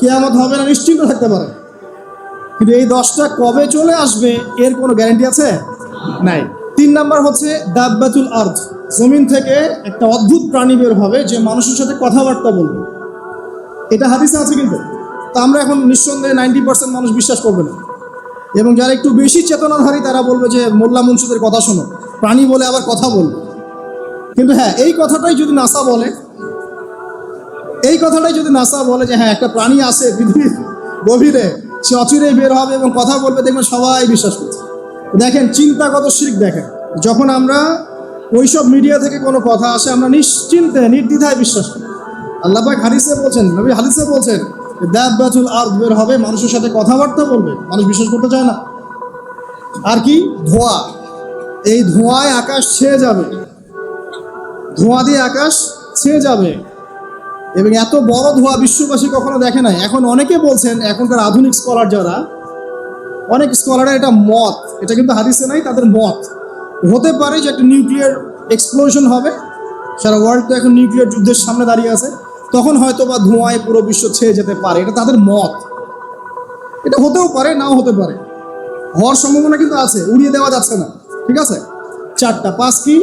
কেয়ামত হবে না, নিশ্চিন্ত থাকতে পারে। কিন্তু এই দশটা কবে চলে আসবে, এর কোনো গ্যারান্টি আছে? নাই। তিন নাম্বার হচ্ছে দাব্বাতুল আর্থ জমিন থেকে একটা অদ্ভুত প্রাণী বের হবে, যে মানুষের সাথে কথাবার্তা বলবে। এটা হাদিসে আছে কিন্তু। তা আমরা এখন নিঃসন্দেহে নাইনটি পার্সেন্ট মানুষ বিশ্বাস করবে না। এবং যারা একটু বেশি চেতনাধারী, তারা বলবে যে, মোল্লা মুন্সিদের কথা শোনো। প্রাণী বলে আবার কথা বলবে। কিন্তু হ্যাঁ এই কথাটাই যদি নাসা বলে এই কথাটাই যদি নাসা বলে যে হ্যাঁ একটা প্রাণী আছে পৃথিবীর গভীরে, সে অচিরেই বের হবে এবং কথা বলবে, দেখবেন সবাই বিশ্বাস করছে। দেখেন চিন্তাগত শিখ দেখেন। যখন আমরা ওইসব মিডিয়া থেকে কোনো কথা আসে, আমরা নিশ্চিন্তে, নির্দ্বিধায় বিশ্বাস করি। আল্লাহ পাক হাদিসে বলছেন, নবী হাদিসে বলছেন দাব্বাতুল আর বের হবে, মানুষের সাথে কথাবার্তা বলবে, মানুষ বিশ্বাস করতে চায় না। আর কি? ধোঁয়া। এই ধোঁয়ায় আকাশ ছেয়ে যাবে। ধোঁয়া দিয়ে আকাশ ছেয়ে যাবে। এবং এত বড় ধোঁয়া বিশ্ববাসী কখনো দেখে নাই। এখন অনেকে বলছেন, এখনকার আধুনিক স্কলার যারা, অনেক স্কলারের এটা মত, এটা কিন্তু হাদিসে নাই, তাদের মত। হতে পারে যে একটা নিউক্লিয়ার এক্সপ্লোশন হবে, সারা ওয়ার্ল্ড তো এখন নিউক্লিয়ার যুদ্ধের সামনে দাঁড়িয়ে আছে, তখন হয়তো বা ধোঁয়ায় পুরো বিশ্ব ছেয়ে যেতে পারে, এটা তাদের মত। এটা হতেও পারে, নাও হতে পারে। হওয়ার সম্ভাবনা কিন্তু আছে, উড়িয়ে দেওয়া যাচ্ছে না, ঠিক আছে? চারটা, পাঁচ কি?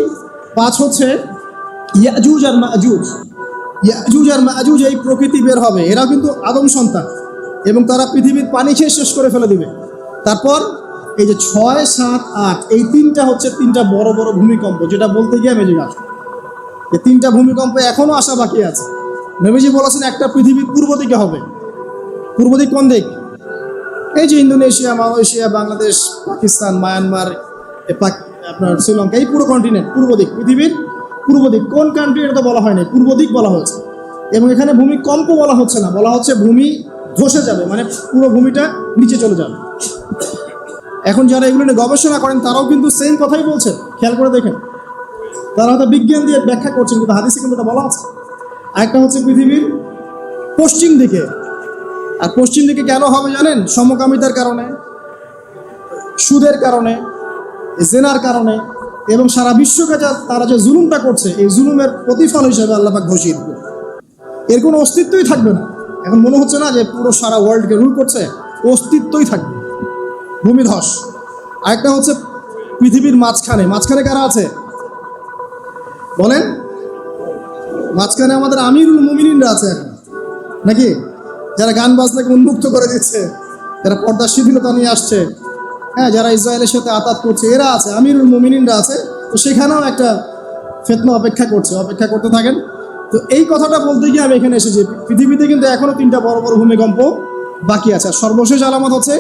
পাঁচ হচ্ছে ইয়াজুজ আর মাজুজ। ইয়াজুজ আর মাজুজ এই প্রকৃতি বের হবে। এরা কিন্তু আদম সন্তান। এবং তারা পৃথিবীর পানি খেয়ে শেষ করে ফেলে দিবে। তারপর এই যে ছয়, সাত, আট, এই তিনটা হচ্ছে তিনটা বড় বড় ভূমিকম্প, যেটা বলতে গিয়ে মেজে গাছ এই তিনটা ভূমিকম্প এখনও আসা বাকি আছে। নবীজি বলেছেন, একটা পৃথিবীর পূর্ব দিকে হবে। পূর্ব দিক কোন দিক? এই যে Indonesia, Malaysia, Bangladesh, Pakistan, Myanmar আপনার শ্রীলঙ্কা, এই পুরো কন্টিনেন্ট পূর্ব দিক, পৃথিবীর পূর্ব দিক। কোন কান্ট্রি এটা তো বলা হয়নি পূর্ব দিক বলা হয়েছে। এবং এখানে ভূমিকম্প বলা হচ্ছে না। বলা হচ্ছে ভূমি ধসে যাবে মানে পুরো ভূমিটা নিচে চলে যাবে। এখন যারা এগুলো নিয়ে গবেষণা করেন, তারাও কিন্তু সেম কথাই বলছেন খেয়াল করে দেখেন। তারা হয়তো বিজ্ঞান দিয়ে ব্যাখ্যা করছেন, কিন্তু হাদিসে কিন্তু এটা বলা আছে। আরেকটা হচ্ছে পৃথিবীর পশ্চিম দিকে। আর পশ্চিম দিকে কেন হবে জানেন? সমকামিতার কারণে, সুদের কারণে, জেনার কারণে এবং সারা বিশ্বকে যা তারা যে জুলুমটা করছে, এই জুলুমের প্রতিফল হিসেবে আল্লাপাক দিবে এর কোনো অস্তিত্বই থাকবে না। এখন মনে হচ্ছে না যে পুরো সারা ওয়ার্ল্ডকে রুল করছে, অস্তিত্বই থাকবে। ভূমিধস। আরেকটা হচ্ছে পৃথিবীর মাঝখানে। মাঝখানে কারা আছে? বলেন। মাঝখানে আমাদের আমিরুল মুমিনিনরা আছে এখন। নাকি? যারা গান বাজনাকে উন্মুক্ত করে দিচ্ছে, যারা পর্দার শিথিলতা নিয়ে আসছে। হ্যাঁ যারা ইসরায়েলের সাথে আতাত করছে, এরা আছে, আমিরুল মুমিনিনরা আছে, তো সেখানেও একটা ফেতনা অপেক্ষা করছে, অপেক্ষা করতে থাকেন। তো এই কথাটা বলতে গিয়ে আমি এখানে এসেছি। পৃথিবীতে কিন্তু এখনও তিনটা বড় বড় ভূমিকম্প বাকি আছে। আর সর্বশেষ আলামত হচ্ছে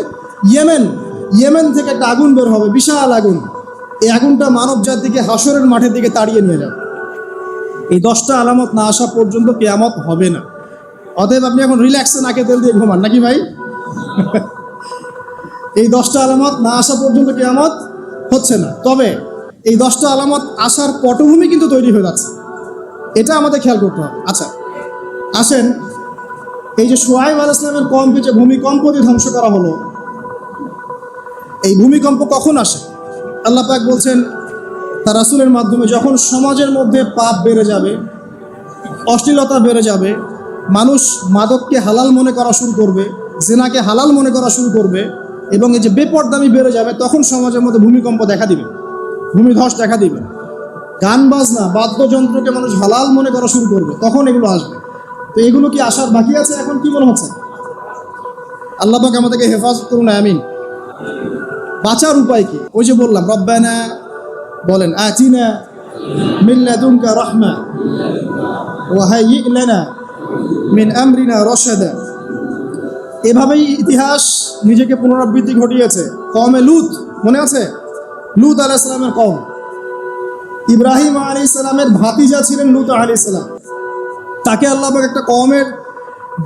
ইয়েমেন। ইয়েমেন থেকে একটা আগুন বের হবে, বিশাল আগুন। এই আগুনটা মানব জাতিকে হাসরের মাঠের দিকে তাড়িয়ে নিয়ে যাবে। এই দশটা আলামত না আসা পর্যন্ত কেয়ামত হবে না। অতএব আপনি এখন রিল্যাক্সে নাকে তেল দিয়ে ঘুমান, নাকি ভাই? এই দশটা আলামত না আসা পর্যন্ত কেয়ামত হচ্ছে না। তবে এই দশটা আলামত আসার পটভূমি কিন্তু তৈরি হয়ে যাচ্ছে। এটা আমাদের খেয়াল করতে হবে। আচ্ছা আসেন, এই যে সোহাইব আল ইসলামের কমকে যে ভূমিকম্প দিয়ে ধ্বংস করা হলো, এই ভূমিকম্প কখন আসে? আল্লাহ পাক বলছেন, তার রাসুলের মাধ্যমে যখন সমাজের মধ্যে পাপ বেড়ে যাবে, অশ্লীলতা বেড়ে যাবে, মানুষ মাদককে হালাল মনে করা শুরু করবে, জেনাকে হালাল মনে করা শুরু করবে এবং এই যে বেপরদামি বেড়ে যাবে, তখন সমাজের মধ্যে ভূমিকম্প দেখা দিবে। ভূমিধস দেখা দিবে। গান, বাজনা, বাদ্যযন্ত্রকে মানুষ হালাল মনে করা শুরু করবে, তখন এগুলো আসবে। তো এগুলো কি আসার বাকি আছে? এখন কি মনে হচ্ছে? আল্লাহ পাক আমাদেরকে হেফাজত করুন, আমিন। বাঁচার উপায় কি? ওই যে বললাম, রব্বানা বলেন, আতিনা মিল্লাদুনকা রহমা ওয়াহাই লানা মিন আমরিনা রশাদা। এভাবেই ইতিহাস নিজেকে পুনরাবৃত্তি ঘটিয়েছে। কমে লুত, মনে আছে? লুত আলাহ ইসলামের কম ইব্রাহিম আলী ইসলামের ভাতিজা ছিলেন লুত আলী ইসলাম তাকে আল্লাহ একটা কমের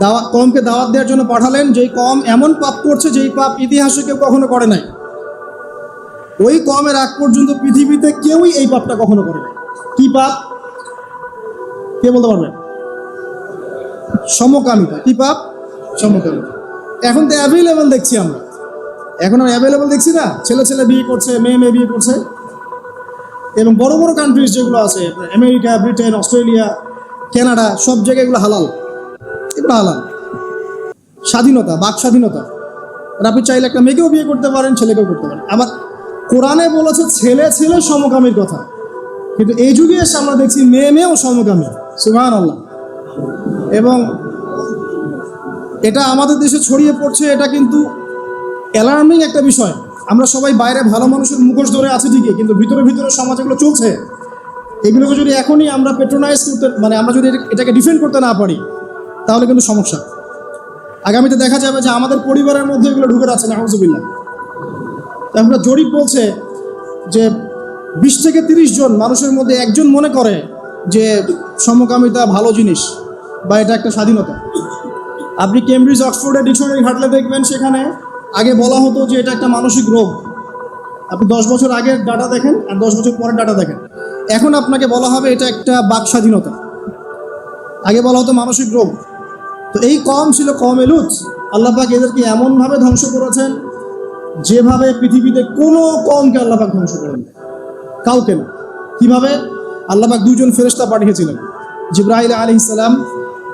দাওয়া কমকে দাওয়াত দেওয়ার জন্য পাঠালেন। যেই কম এমন পাপ করছে যেই পাপ ইতিহাসে কেউ কখনো করে নাই। ওই কমের আগ পর্যন্ত পৃথিবীতে কেউই এই পাপটা কখনো করে নাই। কি পাপ? কে বলতে পারবেন সমকামিতা। কি পাপ? সমকামিতা। এখন তো অ্যাভেলেবেল দেখছি আমরা। এখন আর অ্যাভেলেবেল দেখছি না? ছেলে ছেলে বিয়ে করছে, মেয়ে মেয়ে বিয়ে করছে। এবং বড় বড় কান্ট্রিজ যেগুলো আছে, আমেরিকা, ব্রিটেন, অস্ট্রেলিয়া, কানাডা, সব জায়গায় এগুলো হালাল। এগুলো হালাল। স্বাধীনতা, বাক স্বাধীনতা। আপনি চাইলে একটা মেয়েকেও বিয়ে করতে পারেন, ছেলেকেও করতে পারেন। আবার কোরআনে বলেছে, ছেলে ছেলে সমকামীর কথা। কিন্তু এই যুগে এসে আমরা দেখছি, মেয়ে মেয়েও সমকামী। সুহান আল্লাহ এবং এটা আমাদের দেশে ছড়িয়ে পড়ছে, এটা কিন্তু অ্যালার্মিং একটা বিষয়। আমরা সবাই বাইরে ভালো মানুষের মুখোশ ধরে আছি ঠিকই, কিন্তু ভিতরে ভিতরে সমাজ এগুলো চলছে। এগুলোকে যদি এখনই আমরা পেট্রোনাইজ করতে মানে আমরা যদি এটাকে ডিফেন্ড করতে না পারি, তাহলে কিন্তু সমস্যা। আগামীতে দেখা যাবে যে আমাদের পরিবারের মধ্যে এগুলো ঢুকে যাচ্ছে না হজুবিল্লা আমরা জরিপ বলছে যে বিশ থেকে তিরিশ জন মানুষের মধ্যে একজন মনে করে যে সমকামিতা ভালো জিনিস বা এটা একটা স্বাধীনতা। আপনি কেমব্রিজ অক্সফোর্ডের ডিকশনারি ঘাটলে দেখবেন সেখানে। আগে বলা হতো যে এটা একটা মানসিক রোগ। আপনি দশ বছর আগের ডাটা দেখেন আর দশ বছর পরের ডাটা দেখেন। এখন আপনাকে বলা হবে এটা একটা বাক স্বাধীনতা আগে বলা হতো মানসিক রোগ। তো এই কম ছিল, কম এলুত। আল্লাপাক এদেরকে এমনভাবে ধ্বংস করেছেন, যেভাবে পৃথিবীতে কোনো কমকে আল্লাপাক ধ্বংস করেন। কাউকে না। কীভাবে? আল্লাপাক দুজন ফেরেশতা পাঠিয়েছিলেন। জিব্রাহিল আলি ইসলাম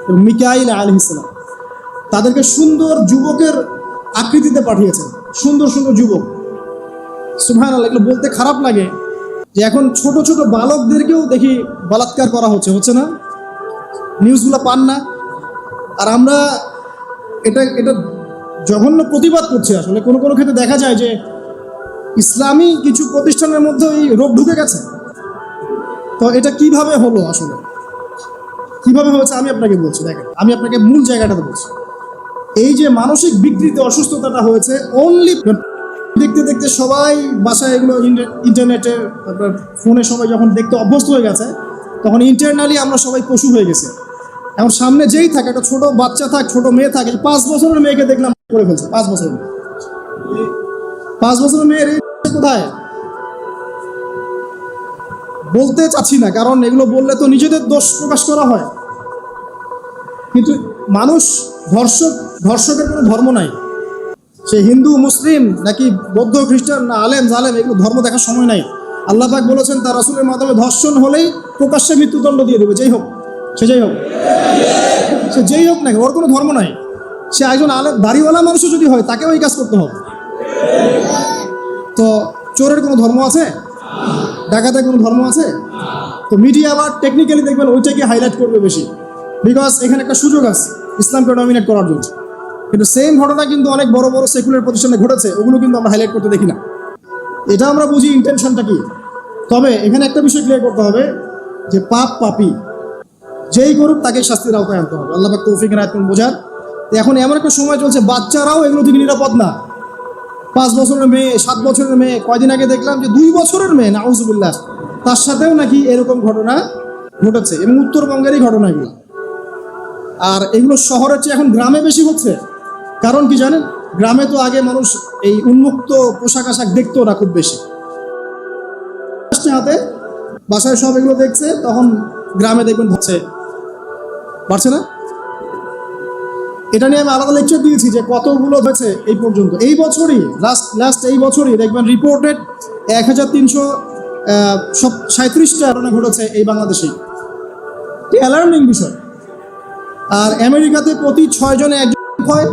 এবং মিকাইল আলি ইসলাম তাদেরকে সুন্দর যুবকের আকৃতিতে পাঠিয়েছেন। সুন্দর সুন্দর যুবক। সুভান আল্লাহ এগুলো বলতে খারাপ লাগে যে এখন ছোট ছোট বালকদেরকেও দেখি বলাৎকার করা হচ্ছে হচ্ছে না? নিউজগুলো পান না। আর আমরা এটা এটা জঘন্য প্রতিবাদ করছি আসলে। কোনো কোনো ক্ষেত্রে দেখা যায় যে ইসলামী কিছু প্রতিষ্ঠানের মধ্যে এই রোগ ঢুকে গেছে। তো এটা কীভাবে হলো আসলে? কীভাবে হয়েছে আমি আপনাকে বলছি, দেখেন। আমি আপনাকে মূল জায়গাটাতে বলছি। এই যে মানসিক বিকৃতি, অসুস্থতাটা হয়েছে অনলি দেখতে দেখতে সবাই বাসায় এগুলো ইন্টার- ইন্টারনেটে আপনার ফোনে সবাই যখন দেখতে অভ্যস্ত হয়ে গেছে, তখন ইন্টারনালি আমরা সবাই পশু হয়ে গেছে। এখন সামনে যেই থাকে, একটা ছোট বাচ্চা থাক, ছোট মেয়ে থাকে পাঁচ বছরের মেয়েকে দেখলাম করে ফেলছে, পাঁচ বছরের। পাঁচ বছরের মেয়ের কোথায়? বলতে চাচ্ছি না, কারণ এগুলো বললে তো নিজেদের দোষ প্রকাশ করা হয়। কিন্তু মানুষ, ধর্ষক, ধর্ষকের কোনো ধর্ম নাই। সে হিন্দু, মুসলিম নাকি বৌদ্ধ, খ্রিস্টান না, আলেম, জালেম, এগুলো ধর্ম দেখার সময় নাই। আল্লাহ পাক বলেছেন, তার রাসুলের মাধ্যমে ধর্ষণ হলেই প্রকাশ্যে মৃত্যুদণ্ড দিয়ে দেবে। যেই হোক, সে যাই হোক, সে যেই হোক না ওর কোনো ধর্ম নাই। সে একজন আলেম, দাড়িওয়ালা মানুষও যদি হয়, তাকেও এই কাজ করতে হবে। তো চোরের কোনো ধর্ম আছে? ডাকাতের কোনো ধর্ম আছে? তো মিডিয়া আবার টেকনিক্যালি দেখবেন, ওইটাকে হাইলাইট করবে বেশি। বিকজ এখানে একটা সুযোগ আছে, ইসলামকে ডমিনেট করার জন্য। কিন্তু সেম ঘটনা কিন্তু অনেক বড় বড় সেকুলার প্রতিষ্ঠানে ঘটেছে, ওগুলো কিন্তু আমরা হাইলাইট করতে দেখি না। এটা আমরা বুঝি ইন্টেনশনটা কি? তবে এখানে একটা বিষয় ক্লিয়ার করতে হবে যে পাপ পাপি, যেই করুক তাকে শাস্তির আওতায় আনতে হবে। আল্লাহ তৌফিকের আয়াত বোঝার? এখন এমন একটা সময় চলছে, বাচ্চারাও এগুলো থেকে নিরাপদ না। পাঁচ বছরের মেয়ে, সাত বছরের মেয়ে, কয়দিন আগে দেখলাম যে দুই বছরের মেয়ে, নাউজুবিল্লাহ, তার সাথেও নাকি এরকম ঘটনা ঘটেছে এবং উত্তরবঙ্গেরই ঘটনা এগুলো আর এগুলো শহরের চেয়ে এখন গ্রামে বেশি হচ্ছে। কারণ কি জানেন? গ্রামে তো আগে মানুষ এই উন্মুক্ত পোশাক আশাক দেখতো না খুব বেশি। হাতে, বাসায় সব এগুলো দেখছে, তখন গ্রামে দেখবেন হচ্ছে। পারছে না? এটা নিয়ে আমি আলাদা লেকচার দিয়েছি যে কতগুলো হয়েছে এই পর্যন্ত। এই বছরই লাস্ট লাস্ট এই বছরই দেখবেন রিপোর্টেড এক হাজার তিনশো সব সাঁত্রিশটা ঘটেছে এই বাংলাদেশেই। অ্যালার্মিং বিষয়। আর আমেরিকাতে প্রতি ছয় জনে একজন হয়।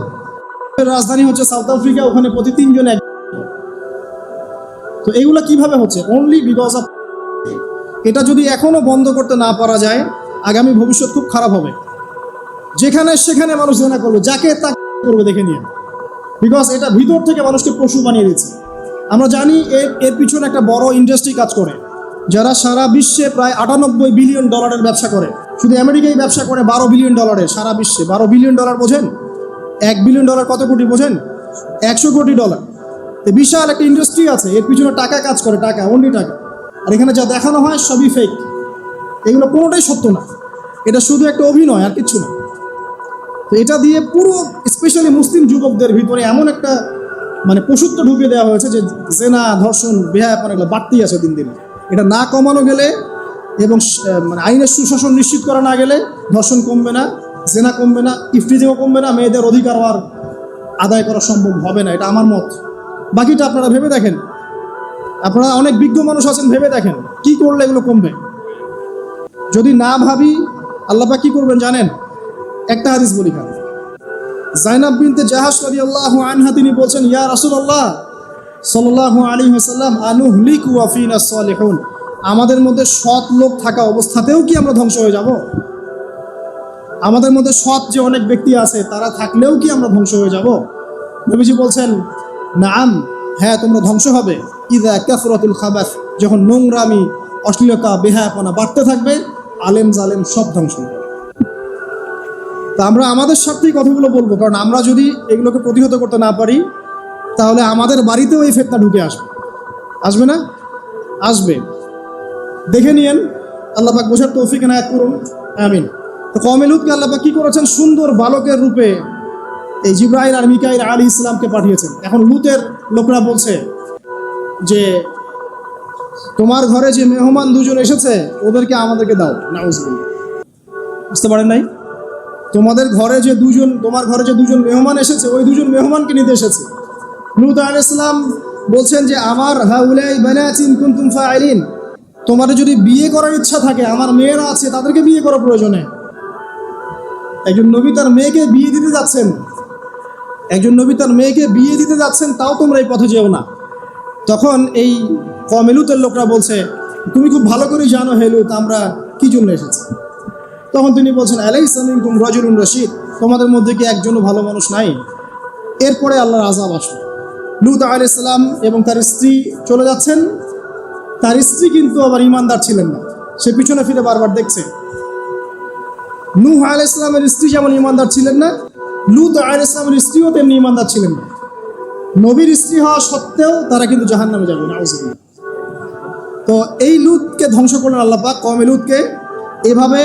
রাজধানী হচ্ছে সাউথ আফ্রিকা, ওখানে প্রতি তিনজন এক তো এইগুলা কীভাবে হচ্ছে? অনলি বিকজ অফ এটা যদি এখনও বন্ধ করতে না পারা যায়, আগামী ভবিষ্যৎ খুব খারাপ হবে। যেখানে সেখানে মানুষ জেনা করবে যাকে তা করবে দেখে নিয়ে। বিকজ এটা ভিতর থেকে মানুষকে পশু বানিয়ে দিচ্ছে আমরা জানি এর এর পিছনে একটা বড় ইন্ডাস্ট্রি কাজ করে, যারা সারা বিশ্বে প্রায় আটানব্বই বিলিয়ন ডলারের ব্যবসা করে। শুধু আমেরিকায় ব্যবসা করে বারো বিলিয়ন ডলারে সারা বিশ্বে। বারো বিলিয়ন ডলার বোঝেন? এক বিলিয়ন ডলার কত কোটি বোঝেন? একশো কোটি ডলার। তো বিশাল একটা ইন্ডাস্ট্রি আছে, এর পিছনে টাকা কাজ করে, টাকা অনলি টাকা। আর এখানে যা দেখানো হয় সবই ফেক এগুলো কোনোটাই সত্য না। এটা শুধু একটা অভিনয়, আর কিচ্ছু না। তো এটা দিয়ে পুরো স্পেশালি মুসলিম যুবকদের ভিতরে এমন একটা মানে পশুত্ব ঢুকিয়ে দেওয়া হয়েছে যে, জেনা, ধর্ষণ, বেহায়াপন এগুলো বাড়তেই আছে দিন দিন। এটা না কমানো গেলে এবং মানে আইনের সুশাসন নিশ্চিত করা না গেলে ধর্ষণ কমবে না, জেনা কমবে না ইফটিজিও কমবে না, মেয়েদের অধিকার আর আদায় করা সম্ভব হবে না, এটা আমার মত। বাকিটা আপনারা ভেবে দেখেন। আপনারা অনেক বিজ্ঞ মানুষ আছেন, ভেবে দেখেন, কি করলে এগুলো কমবে? যদি না ভাবি আল্লাপা কি করবেন জানেন? একটা হাদিস বলি খান। জাইনাব বিনতে জাহাজ রাদিয়াল্লাহু আনহা, তিনি বলছেন, ইয়া রাসূলুল্লাহ, সাল্লাল্লাহু আলাইহি ওয়াসাল্লাম আনুহলিকু ওয়া ফিনা সালিহুন। আমাদের মধ্যে সৎ লোক থাকা অবস্থাতেও কি আমরা ধ্বংস হয়ে যাব? আমাদের মধ্যে সৎ যে অনেক ব্যক্তি আছে, তারা থাকলেও কি আমরা ধ্বংস হয়ে যাব? নবীজি বলছেন, নাম হ্যাঁ তোমরা ধ্বংস হবে। ইদা কাফরাতুল খাবাস যখন নোংরামি, অশ্লীলতা, বেহায়াপনা বাড়তে থাকবে, আলেম জালেম সব ধ্বংস হবে তা আমরা আমাদের স্বার্থেই কথাগুলো বলব, কারণ আমরা যদি এগুলোকে প্রতিহত করতে না পারি, তাহলে আমাদের বাড়িতেও এই ফেতনা ঢুকে আসবে। আসবে না? আসবে। দেখে নিয়েন। আল্লাপাক বোঝার তৌফিক নায়ক করুন। আমিন। তো কমেলুদকে আল্লাপাক কি করেছেন? সুন্দর বালকের রূপে এই জিব্রাহিল আর মিকাইল আলী ইসলামকে পাঠিয়েছেন। এখন লুতের লোকরা বলছে যে, তোমার ঘরে যে মেহমান দুজন এসেছে, ওদেরকে আমাদেরকে দাও। নাউজুবিল্লাহ। বুঝতে পারেন নাই? তোমাদের ঘরে যে দুজন, তোমার ঘরে যে দুজন মেহমান এসেছে, ওই দুজন মেহমানকে নিতে এসেছে। লুত আলাইসালাম বলছেন যে, আমার হাউলাই বানাচিন কুনতুম ফাইলিন। তোমার যদি বিয়ে করার ইচ্ছা থাকে, আমার মেয়েরা আছে, তাদেরকে বিয়ে করা প্রয়োজনে। একজন নবী তার মেয়েকে বিয়ে দিতে যাচ্ছেন। একজন নবী তার মেয়েকে বিয়ে দিতে যাচ্ছেন, তাও তোমরা এই পথে যেও না। তখন এই কমেলুতের লোকরা বলছে, তুমি খুব ভালো করেই জানো হেলুত, আমরা কি জন্য এসেছি? তখন তিনি বলছেন আলাই সামিনকুম রজুলুন রশিদ, তোমাদের মধ্যে কি একজনও ভালো মানুষ নাই? এরপরে আল্লাহর আজাব আসবে লুত আলাইসালাম এবং তার স্ত্রী চলে যাচ্ছেন। তার স্ত্রী কিন্তু আবার ইমানদার ছিলেন না। সে পিছনে ফিরে বারবার দেখছে। নূহ আলাহ ইসলামের স্ত্রী যেমন ইমানদার ছিলেন না, লুত আলাহ ইসলামের স্ত্রীও তেমনি ইমানদার ছিলেন না। নবীর স্ত্রী হওয়া সত্ত্বেও তারা কিন্তু জাহান নামে যাবে। তো এই লুতকে ধ্বংস করলেন আল্লাহ পাক কমে লুতকে। এভাবে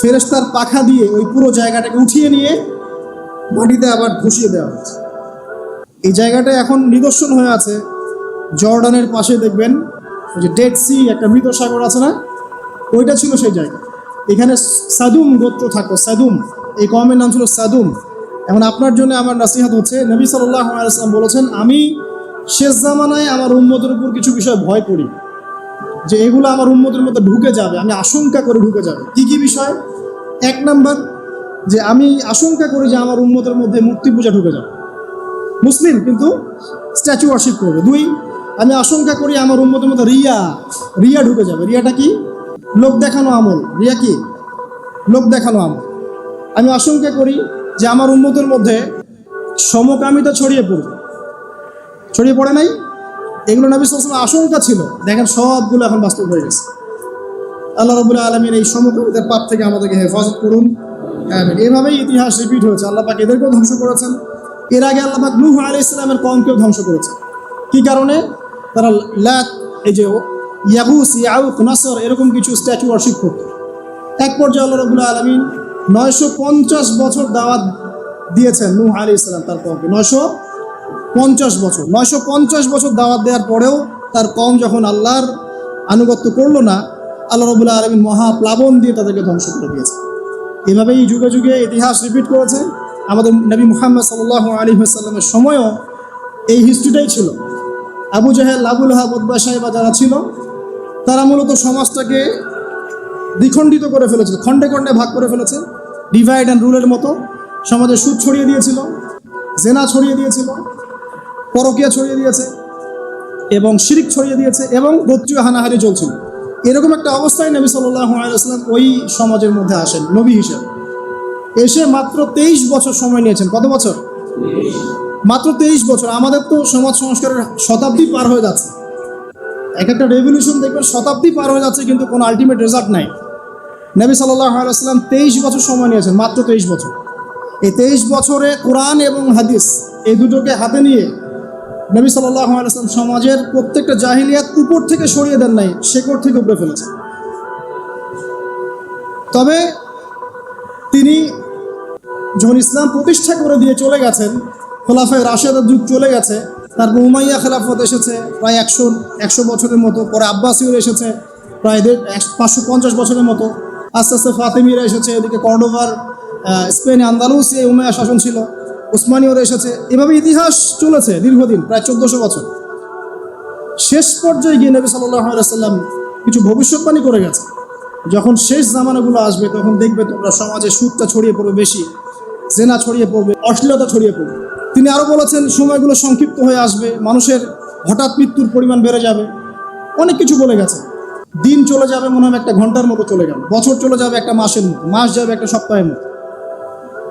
ফেরেস্তার পাখা দিয়ে ওই পুরো জায়গাটাকে উঠিয়ে নিয়ে মাটিতে আবার ধসিয়ে দেওয়া হয়েছে। এই জায়গাটা এখন নিদর্শন হয়ে আছে। জর্ডানের পাশে দেখবেন যে ডেড সি একটা মৃত সাগর আছে না? ওইটা ছিল সেই জায়গা। এখানে সাদুম গোত্র থাকতো, সাদুম। এই কমের নাম ছিল সাদুম। এখন আপনার জন্য আমার নাসিহাত হচ্ছে, নবী সাল্লাহ বলেছেন, আমি শেষ জামানায় আমার উন্মতের উপর কিছু বিষয় ভয় করি। যে এগুলো আমার উন্মতের মধ্যে ঢুকে যাবে, আমি আশঙ্কা করে ঢুকে যাবে। কি কি বিষয়? এক নাম্বার, যে আমি আশঙ্কা করি যে আমার উন্মতের মধ্যে মূর্তি পূজা ঢুকে যাবে। মুসলিম, কিন্তু স্ট্যাচু ওয়ার্শিপ করবে। দুই আমি আশঙ্কা করি আমার উন্মতের মতো রিয়া রিয়া ঢুকে যাবে। রিয়াটা কি? লোক দেখানো আমল। রিয়া কি? লোক দেখানো আমল। আমি আশঙ্কা করি যে আমার উন্মতের মধ্যে সমকামিতা ছড়িয়ে পড়বে। ছড়িয়ে পড়ে নাই? এগুলো নবী আলাইহি আশঙ্কা ছিল। দেখেন সবগুলো এখন বাস্তব হয়ে গেছে। আল্লাহ রবুল্লা আলমীর এই সমকামিতার পাপ থেকে আমাদেরকে হেফাজত করুন। এভাবেই ইতিহাস রিপিট হয়েছে। আল্লাহ পাক এদেরকেও ধ্বংস করেছেন। এর আগে আল্লাহ পাক নূহ আলী ইসলামের কমকেও ধ্বংস করেছে কি কারণে? তারা লাত এই যে ইয়াহুস ইয়াউক, নাসর, এরকম কিছু স্ট্যাচু ওয়ার্শিপ করত। এক পর্যায়ে আল্লাহ রবুল্লা আলমিন নয়শো পঞ্চাশ বছর দাওয়াত দিয়েছেন নূহ আলী ইসলাম তার কমকে। নয়শো পঞ্চাশ বছর। নয়শো পঞ্চাশ বছর দাওয়াত দেওয়ার পরেও তার কম যখন আল্লাহর আনুগত্য করল না, আল্লাহ রবুল্লা আলমিন মহাপ্লাবন দিয়ে তাদেরকে ধ্বংস করে দিয়েছে। এভাবেই যুগে যুগে ইতিহাস রিপিট করেছে। আমাদের নবী মুহাম্মদ সাল্লাহ আলী সাল্লামের সময়ও এই হিস্ট্রিটাই ছিল। আবু জাহেল, আবুল হাব উদ্বা সাহেবা যারা ছিল, তারা মূলত সমাজটাকে দ্বিখণ্ডিত করে ফেলেছে খণ্ডে খণ্ডে ভাগ করে ফেলেছে ডিভাইড অ্যান্ড রুলের মতো। সমাজে সুদ ছড়িয়ে দিয়েছিল, জেনা ছড়িয়ে দিয়েছিল, পরকিয়া ছড়িয়ে দিয়েছে, এবং শিরিক ছড়িয়ে দিয়েছে, এবং গোত্রীয় হানাহারি চলছিল। এরকম একটা অবস্থায় নবী আলাইসলাম ওই সমাজের মধ্যে আসেন, নবী হিসেবে। এসে মাত্র তেইশ বছর সময় নিয়েছেন, কত বছর? মাত্র তেইশ বছর, আমাদের তো সমাজ সংস্কারের শতাব্দী পার হয়ে যাচ্ছে। এক একটা রেভলিউশন দেখবেন, শতাব্দী পার হয়ে যাচ্ছে, কিন্তু কোনো আলটিমেট রেজাল্ট নাই। নবী সাল্লাহ তেইশ বছর সময় নিয়েছেন, মাত্র তেইশ বছর। এই তেইশ বছরে কোরআন এবং হাদিস এই দুটোকে হাতে নিয়ে নবী সাল্লাহ সমাজের প্রত্যেকটা জাহিলিয়াত উপর থেকে সরিয়ে দেন নাই, শেকড় থেকে উপরে ফেলেছে। তবে তিনি যখন ইসলাম প্রতিষ্ঠা করে দিয়ে চলে গেছেন খোলাফায় রাশেদের যুগ চলে গেছে, তারপর উমাইয়া খেলাফত এসেছে, প্রায় একশো একশো বছরের মতো, পরে আব্বাসীয় এসেছে, প্রায় দেড় পাঁচশো পঞ্চাশ বছরের মতো। আস্তে আস্তে ফাতেমিরা এসেছে, এদিকে কর্ডোভার স্পেনে আন্দালুসে উমাইয়া শাসন ছিল উসমানীয়রা এসেছে। এভাবে ইতিহাস চলেছে দীর্ঘদিন, প্রায় চোদ্দোশো বছর। শেষ পর্যায়ে গিয়ে নবী সাল্লাম কিছু ভবিষ্যৎবাণী করে গেছে। যখন শেষ জামানাগুলো আসবে, তখন দেখবে তোমরা সমাজে সুদটা ছড়িয়ে পড়বে বেশি, জেনা ছড়িয়ে পড়বে, অশ্লীলতা ছড়িয়ে পড়বে। তিনি আরও বলেছেন, সময়গুলো সংক্ষিপ্ত হয়ে আসবে, মানুষের হঠাৎ মৃত্যুর পরিমাণ বেড়ে যাবে। অনেক কিছু বলে গেছে। দিন চলে যাবে মনে হয় একটা ঘণ্টার মতো চলে গেল। বছর চলে যাবে একটা মাসের মতো, মাস যাবে একটা সপ্তাহের মতো।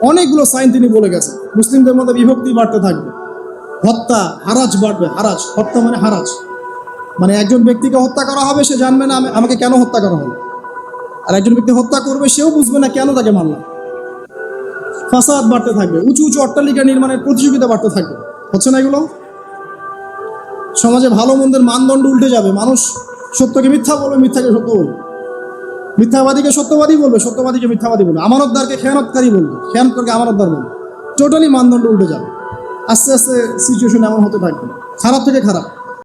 অনেকগুলো সাইন তিনি বলে গেছেন। মুসলিমদের মধ্যে বিভক্তি বাড়তে থাকবে। হত্যা, হারাজ বাড়বে। হারাজ, হত্যা মানে হারাজ। মানে একজন ব্যক্তিকে হত্যা করা হবে, সে জানবে না আমাকে কেন হত্যা করা হলো। আর একজন ব্যক্তি হত্যা করবে, সেও বুঝবে না কেন তাকে মারলাম। ফাসাদ বাড়তে থাকবে, উঁচু উঁচু অট্টালিকা নির্মাণের প্রতিযোগিতা বাড়তে থাকবে। হচ্ছে না এগুলো? সমাজে ভালো মন্দের মানদণ্ড উল্টে যাবে। মানুষ সত্যকে মিথ্যা বলবে, মিথ্যাকে সত্য বলবে। মিথ্যাবাদীকে সত্যবাদী বলবে, সত্যবাদীকে মিথ্যাবাদী বলবে। আমানতদারকে খেয়ানতকারী বলবে, খেয়ানতকারকে আমানতদার বলবে। টোটালি মানদণ্ড উল্টে যাবে। আস্তে আস্তে সিচুয়েশন এমন হতে থাকবে। খারাপ থেকে খারাপ।